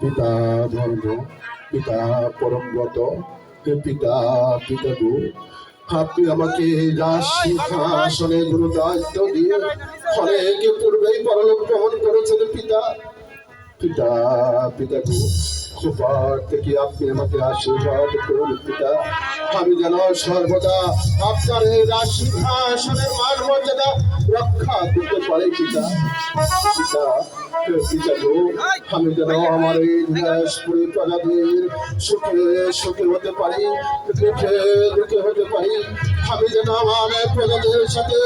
পিতা ধর্ম, পিতা পরমগত হে পিতা পিতা গো আপনি আমাকে রাজ সিংহাসনে গুরু দায়িত্ব দিয়ে অনেক পূর্বেই পরলোক গ্রহণ করেছেন, পিতা। পিতা পিতা গো সুপার থেকে আপনি আমাকে আশীর্বাদ করুন পিতা। আমি যেন সর্বদা আপনার এই রাজ সিংহাসনের মান মর্যাদা রক্ষা করতে পারি পিতা। পিতা আমি যেন আমার এই নিরাশপুরী প্রজাদের সুখে সুখে হতে পারি, দুঃখে দুঃখে হতে পারি। আমি যেন আমার প্রজাদের সাথে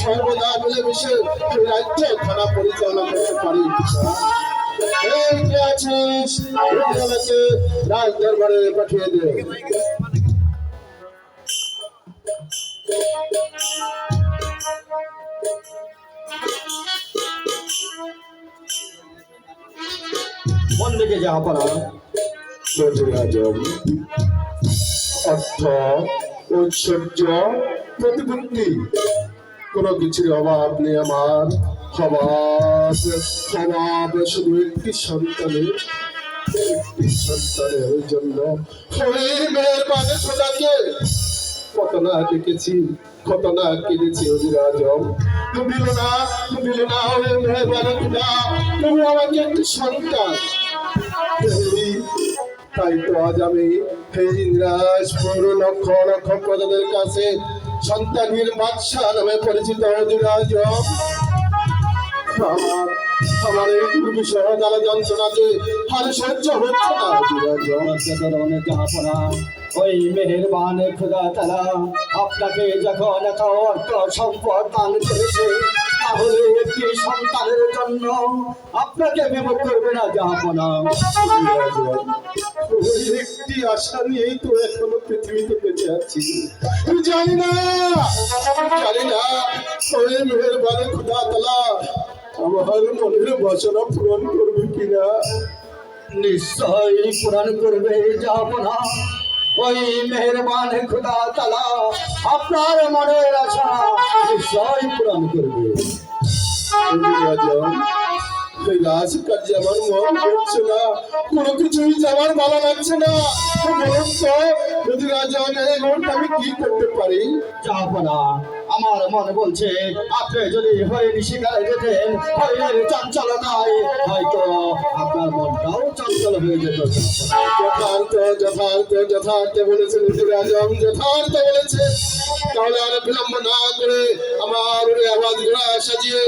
সর্বদা মিলেমিশে রাজ্য খানা পরিচালনা করতে পারি। আছিস পাঠিয়ে দে কোন পড়া বজ্রাজম অর্থ ঐশ্বর্য প্রতিপত্তি কোনো কিছুর অভাব নেই আমার মানে দেখেছি, কত না কেঁদেছি অজিরাজম দিল না দিল না মানে তুমি আমাকে একটি সন্তান। তাই তো আজ আমি লক্ষ লক্ষ প্রজাদের কাছে সন্তানের বাদশাহ নামে পরিচিত আমার আপনাকে যখন সম্পদ দান করেছে, তাহলে একটি সন্তানের জন্য আপনাকে বিমুখ করবে না যাহাপনা একটি আশা নিয়েই তো এখনও পৃথিবীতে বেঁচে আছি। জানি না জানি না আমার মনের বাসনা পূরণ করবে কিনা নিশ্চয়ই পূরণ করবে। যাহাপনা ওই মেহেরবান খুদা তালা আপনার মনের আশা নিশ্চয়ই পূরণ করবে না। কোনো কিছুই ভালো লাগছে না। আমি কি করতে পারি? যাব না আমার মনে বলছে, আপনি যদি হরিণ শিকারে যেতেন, হরিণের চঞ্চলতায় হয়তো আপনার মনটাও চঞ্চল হয়ে যেত। যথার্থ যথার্থ যথার্থ বলেছে রাজম যথার্থ বলেছে। তাহলে আর বিলম্ব না করে আমার ওরে আওয়াজ ঘোড়া সাজিয়ে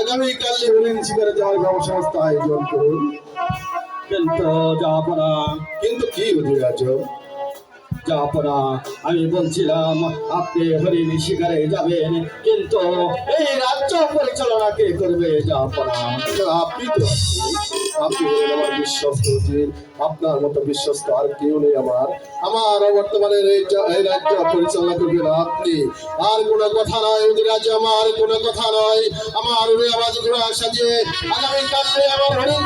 আগামীকাল হরিণ শিকারে যাওয়ার ব্যবস্থা আয়োজন করুন। কিন্তু যাব না কিন্তু কি অধিরাজ যাব আমি বলছিলাম, আপনি হরিণ শিকারে যাবেন, কিন্তু এই রাজ্য পরিচালনা কে করবে আপনি তো, আপনি আমার বিশ্বস্ত আপনার মতো বিশ্বস্ত আর কেউ নেই আমার। আমার বর্তমানে এই রাজ্য পরিচালনা করবেন আপনি। আর কোনো কথা নয় অধিরাজ আমার, কোনো কথা নয় আমার ওই আওয়াজ ঘোড়া সাজিয়ে আগামী কালে আমার হরিণ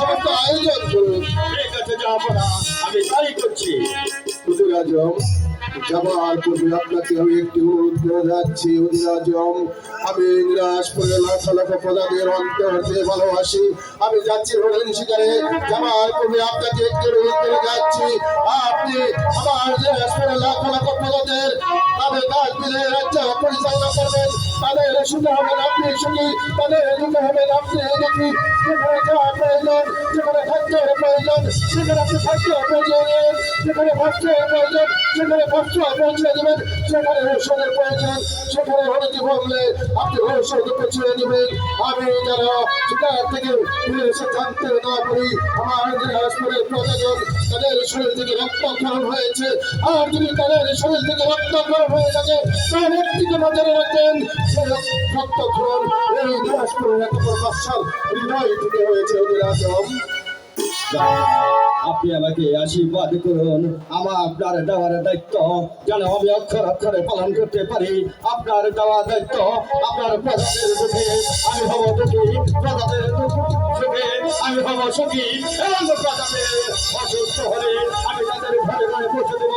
সমস্ত আয়োজন ঠিক আছে আমি তাই করছি। অধিরাজম। যাবার পূর্বে আপনাকে আমি একটি অনুরোধ করে যাচ্ছি, অধিরাজম। আমি নিরাশ করে লাখ লাখ প্রজাদের অন্তর ভালোবাসি। আমি যাচ্ছি হরিণ শিকারে। যাবার পূর্বে আপনাকে একটি অনুরোধ করে যাচ্ছি। আপনি আমার নিরাশ করে লাখ লাখ প্রজাদের তাদের কাজ মিলে রাজ্য পরিচালনা করবেন। তাদের সুখে হবেন আপনি সুখী, তাদের দুঃখে হবেন আপনি দুঃখী। যেখানে খাদ্যের প্রয়োজন, সেখানে আপনি খাদ্যের প্রয়োজন। যেখানে বস্ত্রের প্রয়োজন, সেখানে বস্ত্র পৌঁছে দেবেন। সেখানে ঔষধের প্রয়োজন, সেখানে হলুদ বললে, আপনি ঔষধ পৌঁছে দেবেন। আমি যেন শিকার থেকে এসে জানতে না পারি, আমার দিনাজপুরের প্রয়োজন, তাদের শরীর থেকে রক্তক্ষরণ হয়েছে। আর যদি তাদের শরীর থেকে রক্তক্ষরণ হয়ে থাকে, তাহলে একদিকে নজরে রাখবেন, সেই রক্তক্ষরণ এই দিনাজপুরের এত থেকে হয়েছে আপনি আমাকে আশীর্বাদ করুন। আমার আপনার দেওয়ার দায়িত্ব। যেন আমি অক্ষর অক্ষরে পালন করতে পারি। আপনার দেওয়া দায়িত্ব, আপনার সুখে আমি হব দুঃখী প্রজাদের আমি হব সুখী। প্রজাদের অসুস্থ হলে আমি তাদের ঘরে ঘরে পৌঁছে দেবো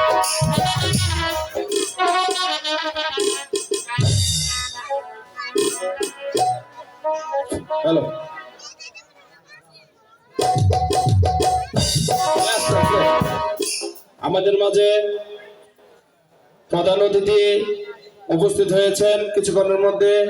আমাদের মাঝে প্রধান অতিথি উপস্থিত হয়েছেন কিছুক্ষণের মধ্যে।